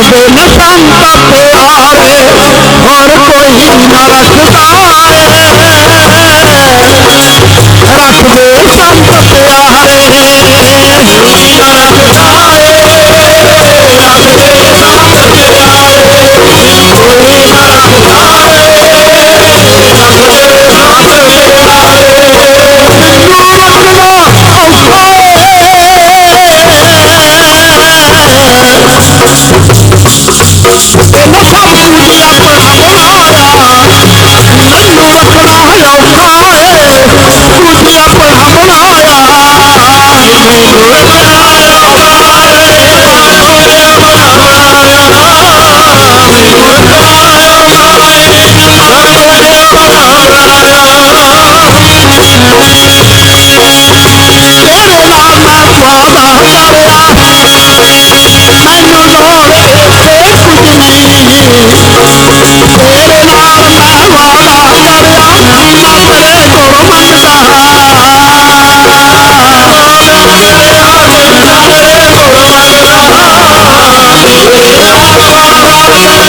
دل سنت پیارے اور کوئی نہ رکھتا ہے۔ رکھ دے سنت Forever Oh,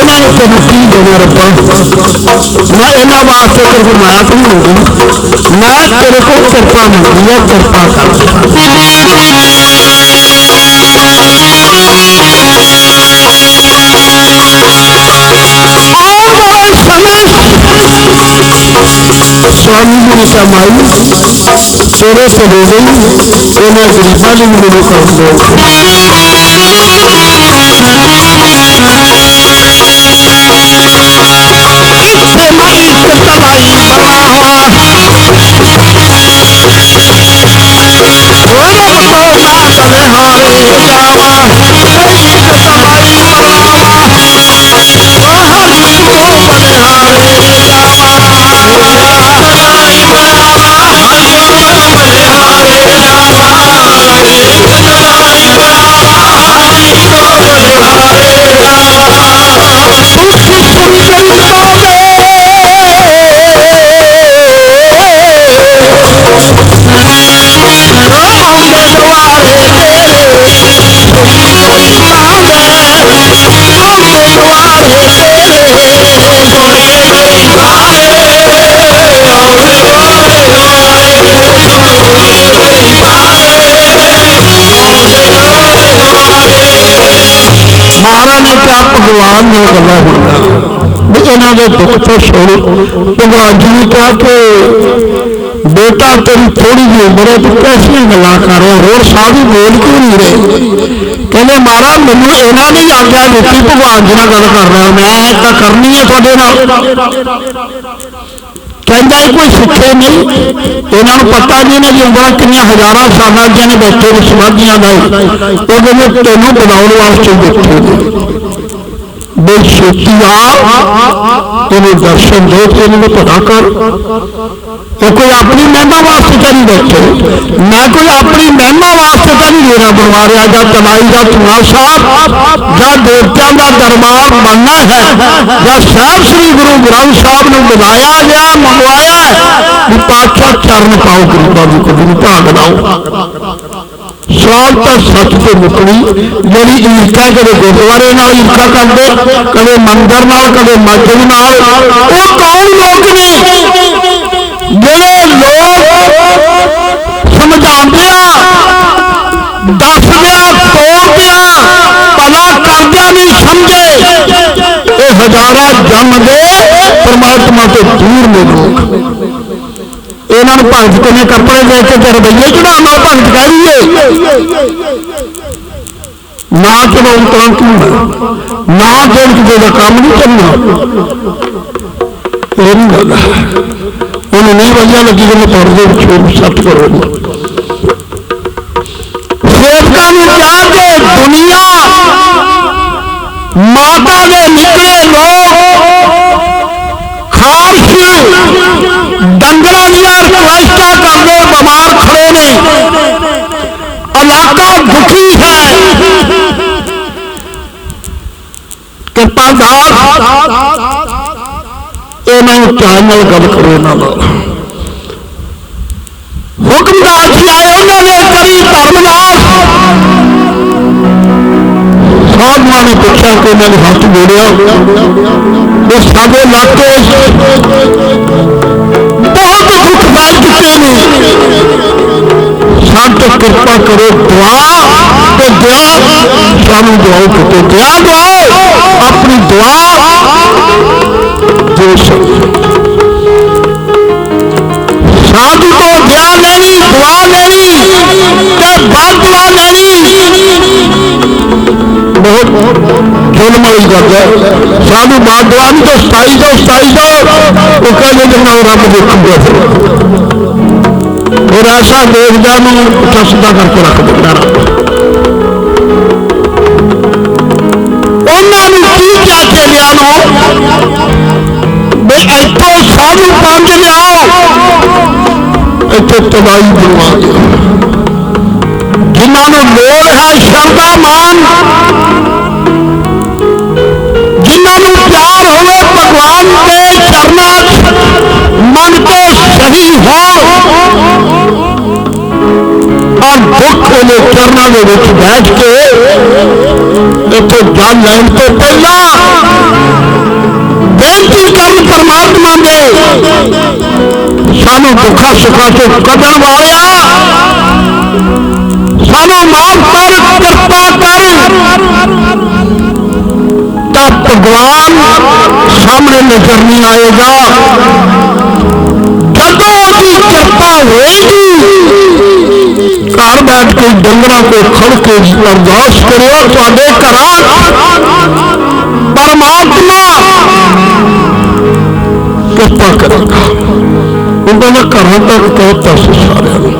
ina da mutum da warba na ina ba a tsakar kuma ya fi mu na tsakar karfa mu ya karfa ka Swami Guru Samai, Soro Sadovai, Ena Gurupali Guru Kambo. سلائی بلا ہوا سلو جاوا سلائی بلاواہ بنے ہار غلام نے گلا ہونا یہاں کے دکھ تو سن، بھگوان جی نے کہا کہ بیٹا تیری تھوڑی جی عمر ہے تو کیسی گلا کرو؟ اور ساری بول کیوں نہیں رہے؟ کہنے مارا مجھے یہاں نے آگیا دیتی بھگوان جی گل کر رہا میں ایسا کرنی ہے تھوڑے کہہ کوئی سکھے نہیں یہاں پتا نہیں نا عمر کنیا ہزار سال نے بیٹھے سماجیاں کا وہ تینوں بنا واسطے بیٹھے بے شکیہ انہیں درشن دے کے انہوں نے پڑھا کر۔ وہ کوئی اپنی مہما واسطے کا نہیں بیٹھے۔ میں کوئی اپنی مہما واسطے کا نہیں میرا بنوا رہا جا کمائی کا تماشا جا دیوتیا کا دربار بننا ہے، یا صاحب سری گرو گرنتھ صاحب نے بلایا گیا، منگوایا ہے۔ پاکشا چرن پاؤ گرو کو بھی کو بناؤ سال تک سچ سے مکڑی میری عیدہ کبھی گردوارے نال عیدہ کر دے کبھی مندر نال، کبھی مسجد نال، وہ کون لوگ نے؟ جڑے لوگ سمجھا دیا دس دیا توڑ دیا پلا کر دیا نہیں سمجھے۔ یہ ہزارہ جم دے پرماتما تو دور میں لوگ بھنج کو نے کپڑے لے کے تو رویے چڑھاوا بھنج کا لیے نہ چلو کام کیوں نہ ماں کے جو کام نہیں کرنا یہ نہیں انہیں نہیں وجہ لگی کہ میں تھوڑے دیر چھوڑ سٹ کروں کا دکھی ہے۔ کہ پردار یہ چاہنے گل کرو حکمدار جی آئے انہوں نے تیری دھرمدار سادوا نے پوچھا کہ انہوں نے ہاتھ جوڑیا سارے علاقے بہت خود بات کیتے ہیں رب تو کرپا کرو، دعا تو دعا سانو دعاؤ کرو دعا دعاؤ اپنی دعا دے سکتے سادھ تو دعا لینی دعا لینی تے بات دعا لینی؟ بہت ظلم والی جاتا ہے۔ سادھو بات دعا نہیں تو ستائی دو ستائی دو وہ کہہ لیں کہ میں رب دیکھوں گا ਔਰ ਐਸਾ ਦੇਖਦਾ ਨੂੰ ਪੁੱਠਾ ਸਿੱਧਾ ਕਰਕੇ ਰੱਖ ਦਿੰਦਾ ਰੱਬ ਉਹਨਾਂ ਨੂੰ ਕੀ ਚਾਚੇ ਲਿਆ ਨੂੰ? ਵੀ ਇੱਥੋਂ ਸਾਧੂ ਪੰਜ ਲਿਆਓ ਇੱਥੇ ਤਬਾਈ ਬਣਵਾ ਦਿਓ ਜਿਨ੍ਹਾਂ ਨੂੰ ਲੋੜ ਹੈ ਸ਼ਰਧਾ ਮਾਨ, ਜਿਨ੍ਹਾਂ ਨੂੰ ਪਿਆਰ ਹੋਵੇ ਭਗਵਾਨ ਦੇ ਚਰਨਾਂ ਮਨ ਤੋਂ ਸਹੀ ਹੋ دکھ الیکٹرنا بیٹھ کے تو گل لائن تو پہلا بےنتی کری پرماتما نے سانو دکھا سکھا سے قدم آیا۔ سانو مار پر پا کر۔ تب بھگوان سامنے نظر نہیں آئے گا۔ جدو کی کرپا ہوئے گی گھر بیٹھ کے ڈنگر کو کھڑ کے برداشت کرو تے گھر پرماتما کرپا کرے گا انہوں نے گھروں تک پہنچتا سی سارے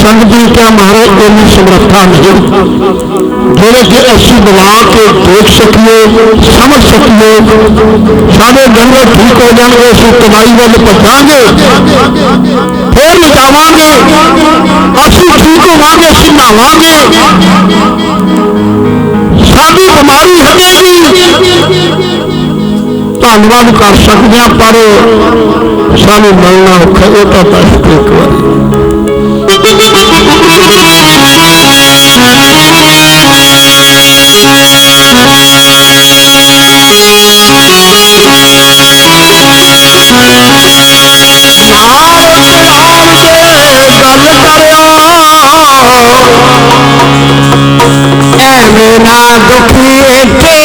سنگ جی کیا مارے کوئی سمرتھا نہیں جڑے کہ بنا کے دیکھ سکیے، سمجھ سکیے، سارے ڈنگر ٹھیک ہو جائیں گے برائی وال پہنچا گے پھر لٹاوا گے اسی ٹھیک ہوا گے اسی نہوا گے ساری بیماری ہٹے گی دھنواد کر سکتے ہیں پر سانو ملنا اور کھڑے ایک بار ਐਵੇਂ ਨਾ ਦੁਖੀ ਇੱਥੇ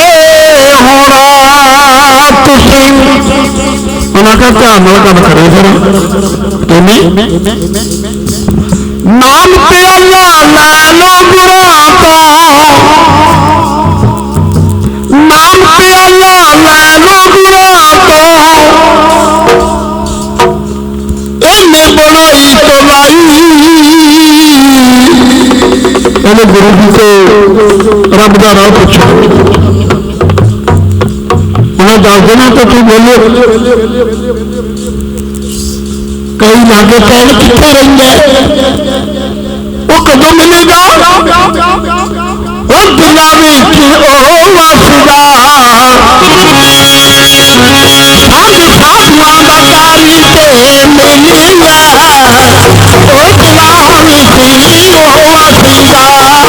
ਹੋਣਾ ਤੁਸੀਂ ਉਹਨਾਂ ਕਾ ਧਿਆਨ ਨਾਲ ਕੰਮ ਕਰੇ ਫਿਰ ਕਿਵੇਂ ਨਾਮ ਤੇ ਅੱਲਾ ਲੈ ਲੋ ਗੁਰਾਂ نے گرو جی سے رب کا راہ پوچھا انہیں دس دینا تو تم بولو۔ کئی لاگے کون کتنا رہتا ہے وہ کدو ملے گا وہ دنیا میں ملے گا وہ دنیا God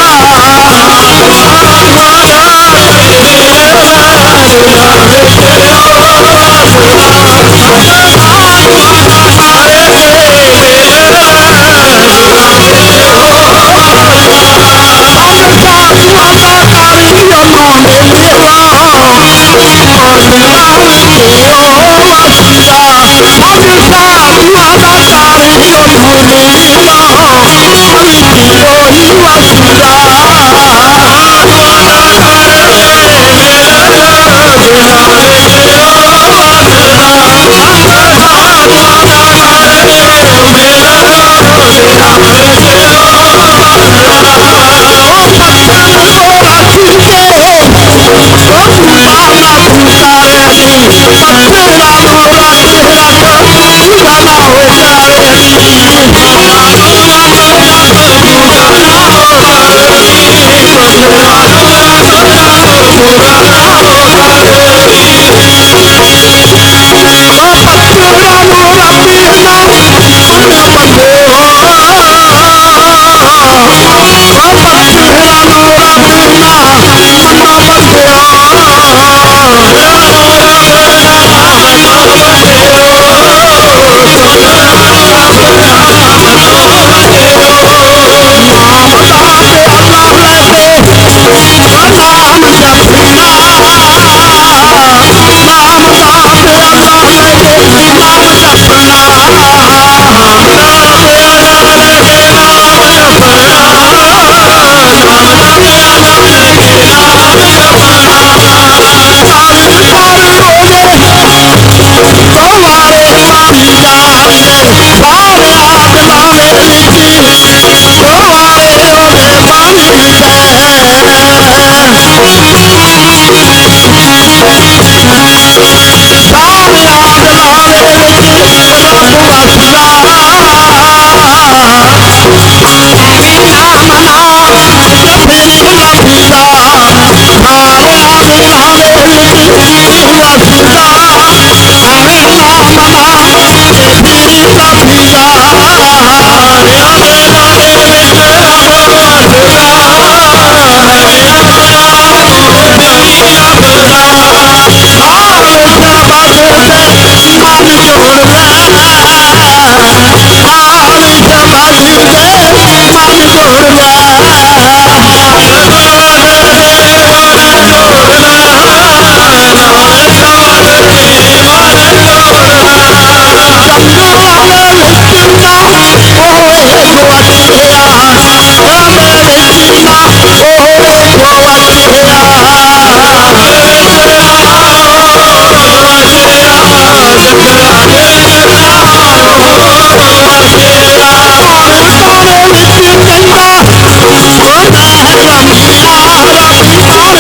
Oh! Right Come on.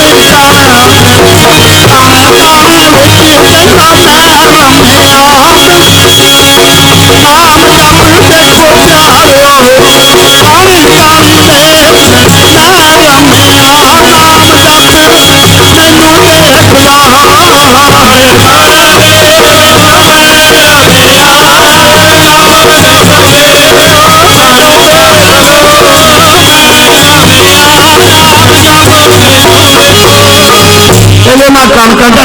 Shout out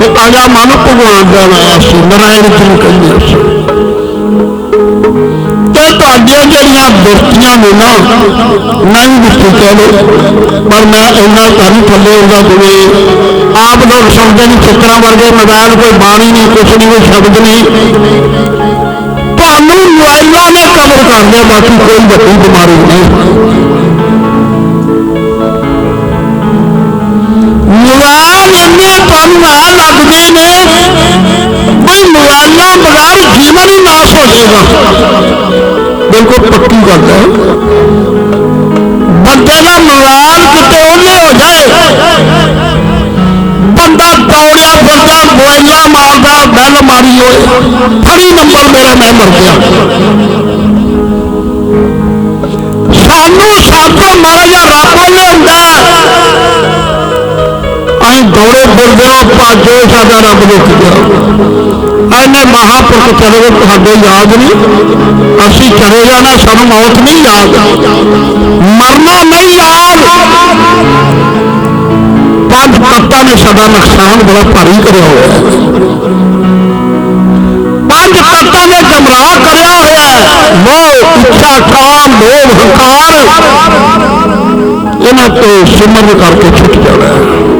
ਤੇ ਮਨ ਭਗਵਾਨ ਦਾ ਨਾਮ ਸੀ, ਨਰਾਇਣ ਜੀ ਕਹਿੰਦੇ ਸੀ। ਤੇ ਤੁਹਾਡੀਆਂ ਜਿਹੜੀਆਂ ਦੁਰਤੀਆਂ ਨੇ ਨਾ ਨਹੀਂ ਦਿੱਤੀ ਚਲੋ ਪਰ ਮੈਂ ਇੰਨਾ ਤੁਹਾਨੂੰ ਥੱਲੇ ਹੁੰਦਾ ਜਿਵੇਂ ਆਪ ਲੋਕ ਸ਼ਬਦ ਨਹੀਂ ਚਿੱਤਰਾਂ ਵਰਗੇ ਮੋਬਾਈਲ ਕੋਈ ਬਾਣੀ ਨਹੀਂ ਕੁਛ ਨਹੀਂ ਕੋਈ ਸ਼ਬਦ ਨਹੀਂ ਤੁਹਾਨੂੰ ਮੋਬਾਈਲਾਂ ਨੇ ਕਵਰ ਕਰਦੇ ਬਾਕੀ ਕੋਈ ਵੱਡੀ ਬਿਮਾਰੀ ਨਹੀਂ। اللہ لگتے ہیں بھائی موبائلوں بغیر جیون ہی ناش ہو جائے گا بالکل پکی ہے۔ بندے کا موبائل کتنے ہو جائے۔ بندہ دوڑیا بندہ مار ماردا بیل ماری ہوئے۔ فری نمبر میرا میں مر گیا۔ دوڑے پھر دیا پاگے سارا رب نے کیا ایسے مہاپرش چلے گئے تھے یاد نہیں۔ اسی چلے جانا سب موت نہیں یاد۔ مرنا نہیں یاد۔ پانچ تتوں نے سارا نقصان بڑا بھاری کرا ہوا ہے پانچ تتوں نے گمراہ کرا ہوا وہ اچھا ٹھان لوگ ہنکار۔ یہاں تو سمر کر کے چھٹ جانا ہے۔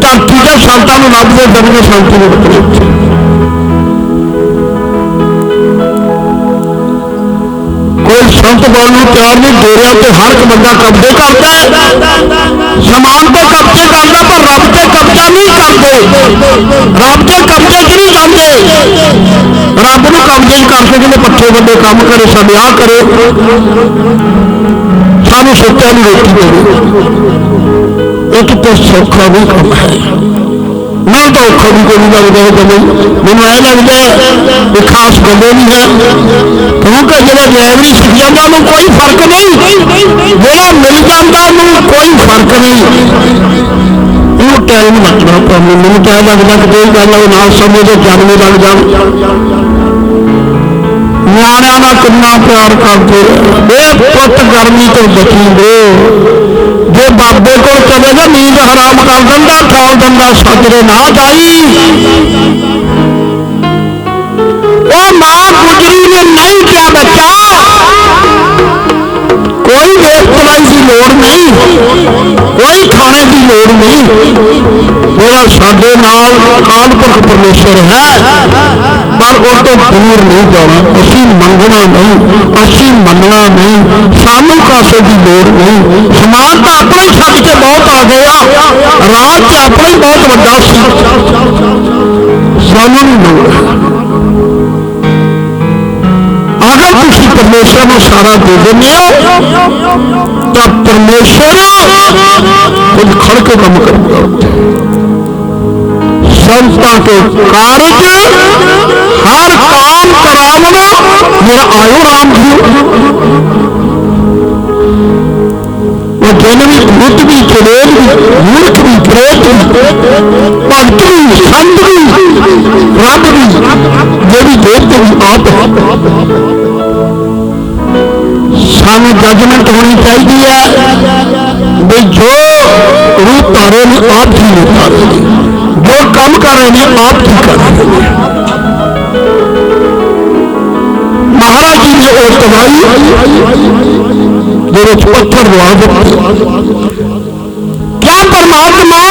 ਧਰਤੀ ਦਾ ਸੰਤਾਂ ਨੂੰ ਰੱਬ ਦੇ ਦਰ ਵਿੱਚ ਸ਼ਾਂਤੀ ਨੂੰ ਰੱਖਣੀ ਕੋਈ ਸੰਤ ਬਾਣ ਨੂੰ ਤਿਆਰ ਨਹੀਂ, ਡੇਰਿਆਂ ਤੇ ਹਰ ਇੱਕ ਬੰਦਾ ਕਬਜ਼ੇ ਕਰਦਾ ਹੈ। ਸਮਾਨ ਤੇ ਕਬਜ਼ੇ ਕਰਦਾ ਪਰ ਰੱਬ ਤੇ ਕਬਜ਼ਾ ਨਹੀਂ ਕਰਦੇ ਰੱਬ ਦੇ ਕਬਜ਼ੇ 'ਚ ਨਹੀਂ ਜਾਂਦੇ ਰੱਬ ਨੂੰ ਕਬਜ਼ੇ 'ਚ ਕਰਕੇ ਜਿਹਨੇ ਪੱਠੇ ਵੱਡੇ ਕੰਮ ਕਰੇ ਸਾਡੇ ਆਹ ਕਰੇ ਸਾਨੂੰ ਸੋਚਿਆ ਨਹੀਂ ਰੋਟੀ ਦੇਵੇ ਇਹ ਕਿਤੇ ਸੌਖਾ ਵੀ ਕੰਮ ਹੈ ਨਾ ਤਾਂ ਔਖਾ ਵੀ ਕੋਈ ਨਹੀਂ ਲੱਗਦਾ ਇਹ ਗੱਲੇ ਮੈਨੂੰ ਐ ਲੱਗਦਾ ਇਹ ਖਾਸ ਗੱਲੇ ਨਹੀਂ ਹੈ। ਕਿਉਂਕਿ ਜਿਹੜਾ ਡਰਾਈਵਰੀ ਸਿੱਖ ਜਾਂਦਾ ਨੂੰ ਕੋਈ ਫ਼ਰਕ ਨਹੀਂ। ਜਿਹੜਾ ਮਿਲ ਜਾਂਦਾ ਨੂੰ ਕੋਈ ਫ਼ਰਕ ਨਹੀਂ। ਉਹ ਟਾਈਮ ਲੱਗਣਾ ਤੁਹਾਨੂੰ ਮੈਨੂੰ ਤਾਂ ਲੱਗਦਾ ਕਿ ਕੋਈ ਗੱਲ ਉਹ ਨਾਲ ਸਮੇਂ ਦੇ ਜਨਮੇ ਲੱਗ ਜਾਣ। ਨਿਆਣਿਆਂ ਨਾਲ ਕਿੰਨਾ ਪਿਆਰ ਕਰਦੇ ਇਹ ਪੁੱਤ ਗਰਮੀ ਤੋਂ ਬਚੀ ਦੇ ਜੇ ਬਾਬੇ ਕੋਲ ਚਲੇ ਜਾ ਨੀਂਦ ਹਰਾਮ ਕਰ ਦਿੰਦਾ, ਠਾਲ ਦਿੰਦਾ ਸੱਜਰੇ ਨਾ ਜਾਈ। وہ ماں گجری نے نہیں کیا بچہ۔ کوئی دیکھ بھلائی کی لوڑ نہیں۔ کوئی کھانے کی لوڑ نہیں۔ میرا سڈے نال کالپک پرمیشر ہے۔ پر وہ تو دور نہیں جانا۔ اسی منگنا نہیں۔ اسی مننا نہیں۔ سانو کاسے کی لوڑ نہیں۔ سمان تو اپنا ہی سچ کے بہت آ گیا۔ راج اپنا ہی بہت وڈا سی۔ سانو نہیں پرمیشر سارا دے دینا تو پرمیشر خود کھڑ کے کم کرتا سنتا کے کارج ہر کام کراونا میرا آیو رام جی۔ بت بھی چلیر بھی، ملک بھی پریت بھی بھی سنت بھی، رب بھی جی دیکھتے بھی آپ سن ججمنٹ ہونی چاہیے۔ بھی جو روح تارے نے آپ کی روح تارے جو کام کر رہے ہیں آپ کی کر رہے ہیں مہاراج جی نے اور تباہی، جو پتھر لوا دیتے کیا پرماتما؟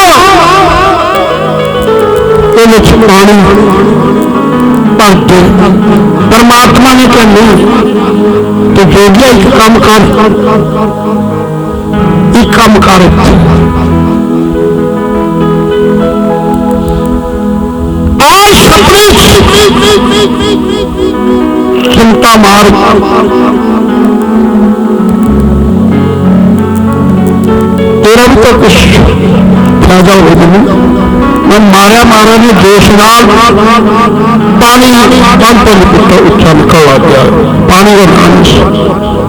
پانی پرماتما نے کیا نہیں۔ تو جو گیا ایک کام کر۔ ایک کام کر۔ چنتا مار۔ تیرا بھی تو کچھ فائدہ ہوگا مارا مارا نے بےشمار پانی بند کتا اچھا نکل آتا ہے پانی اور کھانے سے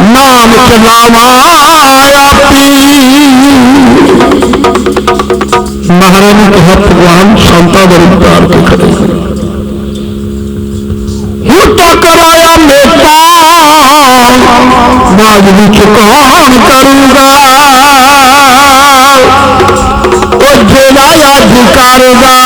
نام کے مہارانی کے ہاتھ سنتا درمدار کے کھڑے۔ ہوتا کرایا میتا کروں گا۔ جیلا یا جھکاروں گا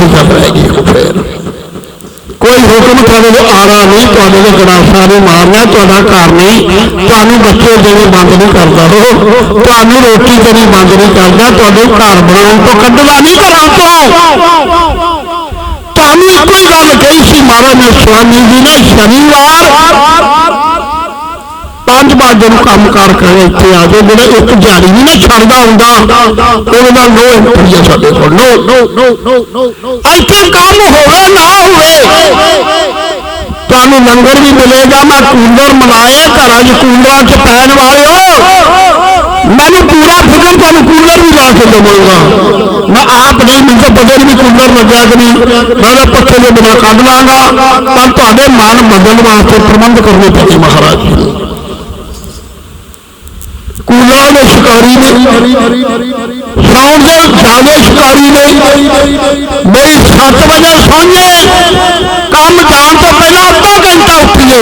ਮੰਨਣਾ ਬਸ ਸਹੀ ਕੋਈ ਹੁਕਮ ਤੁਹਾਡੇ ਤੋਂ ਨਹੀਂ, ਤੁਹਾਡੇ ਤੋਂ ਗੜਾਸਾ ਨਹੀਂ ਮਾਰਨਾ, ਤੁਹਾਡਾ ਘਰ ਨਹੀਂ। ਤੁਹਾਨੂੰ ਬੱਚੇ ਦੇਣੇ ਬੰਦ ਨਹੀਂ ਕਰਦਾ ਉਹ, ਤੁਹਾਨੂੰ ਰੋਟੀ ਦੇਣੀ ਬੰਦ ਨਹੀਂ ਕਰਦਾ, ਤੁਹਾਡੇ ਘਰ ਬਣਾਉਣ ਤੋਂ ਕੱਢਦਾ ਨਹੀਂ ਘਰਾਂ ਤੋਂ। ਤੁਹਾਨੂੰ ਇੱਕੋ ਹੀ ਗੱਲ ਕਹੀ ਸੀ, ਮਹਾਰਾਜ ਨੇ ਸੁਆਮੀ ਜੀ ਨੇ, ਸ਼ਨੀਵਾਰ ਪੰਜ ਵਜੇ ਨੂੰ ਕੰਮ ਕਾਰ ਕਰੇ ਇੱਥੇ ਆ ਜਾਓ। ਜਿਹੜਾ ਇੱਕ ਦਿਹਾੜੀ ਨਹੀਂ ਨਾ ਛੱਡਦਾ ਹੁੰਦਾ। ਉਹਦੇ ਨਾਲ ਨੋ ਐਂਟਰੀ ਆ ਸਾਡੇ ਕੋਲ। ਨੋ ਇੱਥੇ ਕੰਮ ਹੋਵੇ, ਨਾ ਹੋਵੇ। ਤੁਹਾਨੂੰ ਲੰਗਰ ਵੀ ਮਿਲੇਗਾ। ਮੈਂ ਕੂਲਰ ਮਨਾਏ ਘਰਾਂ 'ਚ ਕੂਲਰਾਂ 'ਚ ਪੈਣ ਵਾਲਿਓ। ਮੈਨੂੰ ਪੂਰਾ ਫਿਕਰ ਤੁਹਾਨੂੰ ਕੂਲਰ ਵੀ ਲਾ ਕੇ ਦੇਵਾਂਗਾ। ਮੈਂ ਆਪ ਨਹੀਂ, ਮੈਨੂੰ ਤਾਂ ਪਤਾ ਨਹੀਂ ਵੀ ਕੂਲਰ ਲੱਗਿਆ ਕਿ ਨਹੀਂ। ਮੈਂ ਤਾਂ ਪੱਖੇ ਦੇ ਬਿਨਾਂ ਕੱਢ ਲਾਂਗਾ। ਪਰ ਤੁਹਾਡੇ ਮਨ ਬਦਲਣ ਵਾਸਤੇ ਪ੍ਰਬੰਧ ਕਰਨੇ ਪੈਣੇ, ਮਹਾਰਾਜ। ਜੀ شکاری شکاری میری سات بجے سونے کام جان تو پہلے ادھا گھنٹہ اٹھیے۔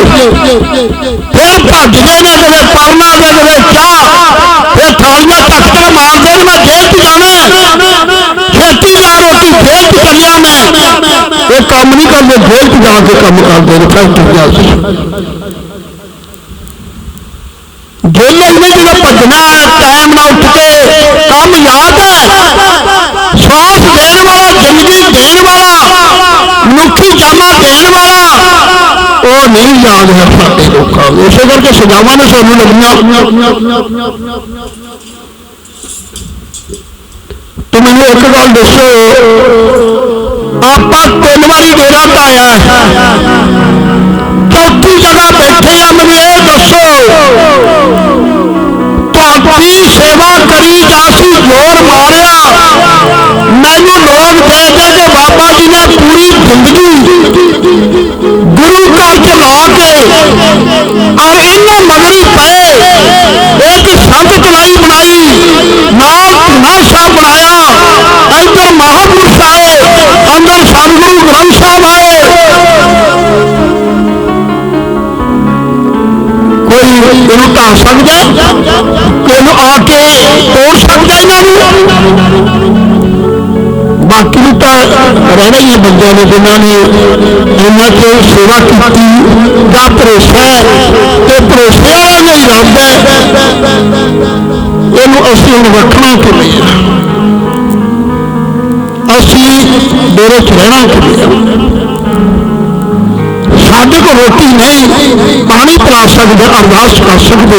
پھر بھج نے پرنا کدے چاہ پھر تھالیاں تختے مار دے میں کھیت جانا کھیتی جا روٹی کھیت چلیا میں۔ یہ کام نہیں کرتے کھیت جا کے کام کرتے فیکٹری جا جیلے بجنا قائم نہ اٹھ کے کام یاد ہے سواس دین والا زندگی دین والا مکھی جامع دین والا وہ نہیں یاد ہے سارے لوگوں اسی کر کے سجاوا نے سانو لگنا تو مجھے ایک گل دسو آپ تین باری ڈیرا پایا چوتھی جگہ بیٹھے ہیں مجھے یہ دسو پیر سیوا کری جاسی زور ماریا مینو لوگ دے کہ بابا جی نے پوری زندگی گرو گھر چلا کے اور انہیں مگر پے ایک سنت چلائی بنائی نال تماشا بنایا ادھر مہاپور آئے اندر سن گرو گرنتھ صاحب آئے کوئی گرو ٹا سکتا ਆਏ ਆ ਕੇ ਤੋੜ ਸਕਦਾ ਇਹਨਾਂ ਨੂੰ? ਬਾਕੀ ਤਾਂ ਰਹਿਣਾ ਹੀ ਬੰਦਿਆਂ ਨੇ ਜਿਨ੍ਹਾਂ ਨੇ। ਇਹਨਾਂ ਤੇ ਸੇਵਾ ਕੀਤੀ, ਦਾ ਭਰੋਸਾ ਤੇ ਭਰੋਸੇ ਵਾਲਾ ਨਹੀਂ ਰੱਬ ਇਹਨੂੰ ਅਸੀਂ ਹੁਣ ਰੱਖਣਾ ਕਿਵੇਂ ਹੈ ਅਸੀਂ ਡੇਰੇ 'ਚ ਰਹਿਣਾ ਕਿਵੇਂ ਹੈ ਸਾਡੇ ਕੋਲ ਰੋਟੀ ਨਹੀਂ ਪਾਣੀ ਪਿਲਾ ਸਕਦੇ, ਅਰਦਾਸ ਕਰ ਸਕਦੇ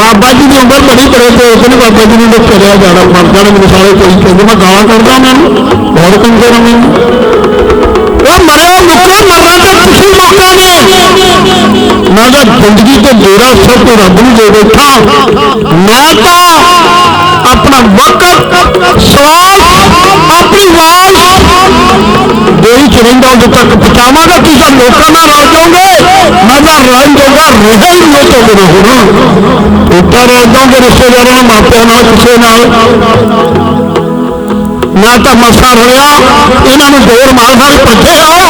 ਬਾਬਾ ਜੀ ਦੀ ਉਮਰ ਬੜੀ ਬੜੇ ਤੇ ਉਹਨੇ ਬਾਬਾ ਜੀ ਨੇ ਕਰਿਆ ਜਾਣਾ ਮਰ ਜਾਣਾ ਮੈਨੂੰ ਸਾਰੇ ਕੋਈ ਕਹਿੰਦੇ ਮੈਂ ਗਾਲਾਂ ਕੱਢਦਾ ਮੈਨੂੰ ਬਹੁਤ ਕੰਜਰ ਹਾਂ ਮੈਨੂੰ ਉਹ ਮਰਿਆ ਮੁੱਕਾ ਮਰਨਾ ਤਾਂ ਤੁਸੀਂ ਲੋਕਾਂ ਨੇ ਮੈਂ ਤਾਂ ਜ਼ਿੰਦਗੀ ਤੇ ਮੇਰਾ ਸਭ ਤੋਂ ਰੱਬ ਨੂੰ ਦੇ ਬੈਠਾ ਮੈਂ ਤਾਂ ਆਪਣਾ ਵਕਤ ਸਵਾਲ ਆਪਣੀ ਆਵਾਜ਼ ਦੇਈ ਚ ਰਹਿੰਦਾ ਉਦੋਂ ਤੱਕ ਪਹੁੰਚਾਵਾਂਗਾ ਤੁਸੀਂ ਲੋਕਾਂ ਨਾਲ ਰਲ ਜਾਓਗੇ। ਮੈਂ ਤਾਂ ਰਲ ਜਾਊਗਾ ਰਹਿ ਹੀ ਨਹੀਂ ਤੋਂ ਬਿਨਾਂ ਹੁਣ ਉੱਪਰ ਰਹਿ ਜਾਓਗੇ ਰਿਸ਼ਤੇਦਾਰਾਂ ਨਾਲ ਮਾਪਿਆਂ ਨਾਲ, ਕਿਸੇ ਨਾਲ। ਮੈਂ ਤਾਂ ਮਸਾ ਰਲਿਆ, ਇਹਨਾਂ ਨੂੰ ਦੌੜ ਮਾਰ ਮਾਰ ਭੱਜੇ ਆਓ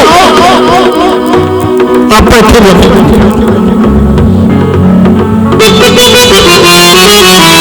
ਆਪਾਂ ਇੱਥੇ ਬੈਠੇ।